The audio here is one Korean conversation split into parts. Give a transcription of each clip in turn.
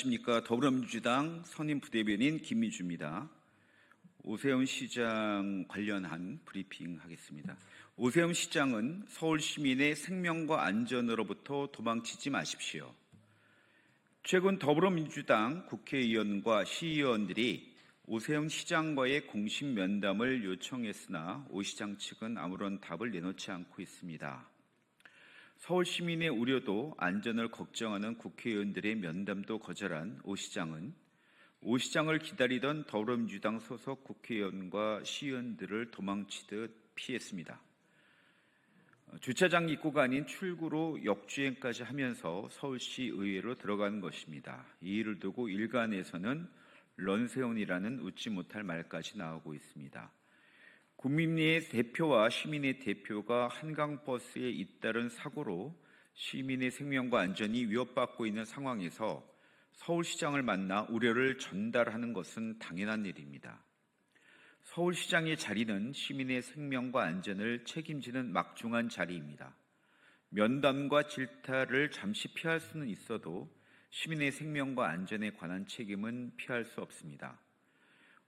안녕하십니까. 더불어민주당 선임 부대변인 김미주입니다. 오세훈 시장 관련한 브리핑 하겠습니다. 오세훈 시장은 서울 시민의 생명과 안전으로부터 도망치지 마십시오. 최근 더불어민주당 국회의원과 시의원들이 오세훈 시장과의 공식 면담을 요청했으나 오 시장 측은 아무런 답을 내놓지 않고 있습니다. 서울 시민의 우려도 안전을 걱정하는 국회의원들의 면담도 거절한 오 시장은 오 시장을 기다리던 더불어민주당 소속 국회의원과 시의원들을 도망치듯 피했습니다. 주차장 입구가 아닌 출구로 역주행까지 하면서 서울시 의회로 들어간 것입니다. 이 일을 두고 일간에서는 런세온이라는 웃지 못할 말까지 나오고 있습니다. 국민의 대표와 시민의 대표가 한강버스에 잇따른 사고로 시민의 생명과 안전이 위협받고 있는 상황에서 서울시장을 만나 우려를 전달하는 것은 당연한 일입니다. 서울시장의 자리는 시민의 생명과 안전을 책임지는 막중한 자리입니다. 면담과 질타를 잠시 피할 수는 있어도 시민의 생명과 안전에 관한 책임은 피할 수 없습니다.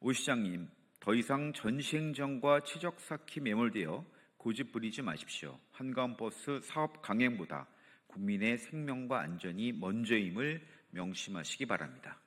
오 시장님, 더 이상 전시행정과 최적 쌓기 매몰되어 고집 부리지 마십시오. 한강버스 사업 강행보다 국민의 생명과 안전이 먼저임을 명심하시기 바랍니다.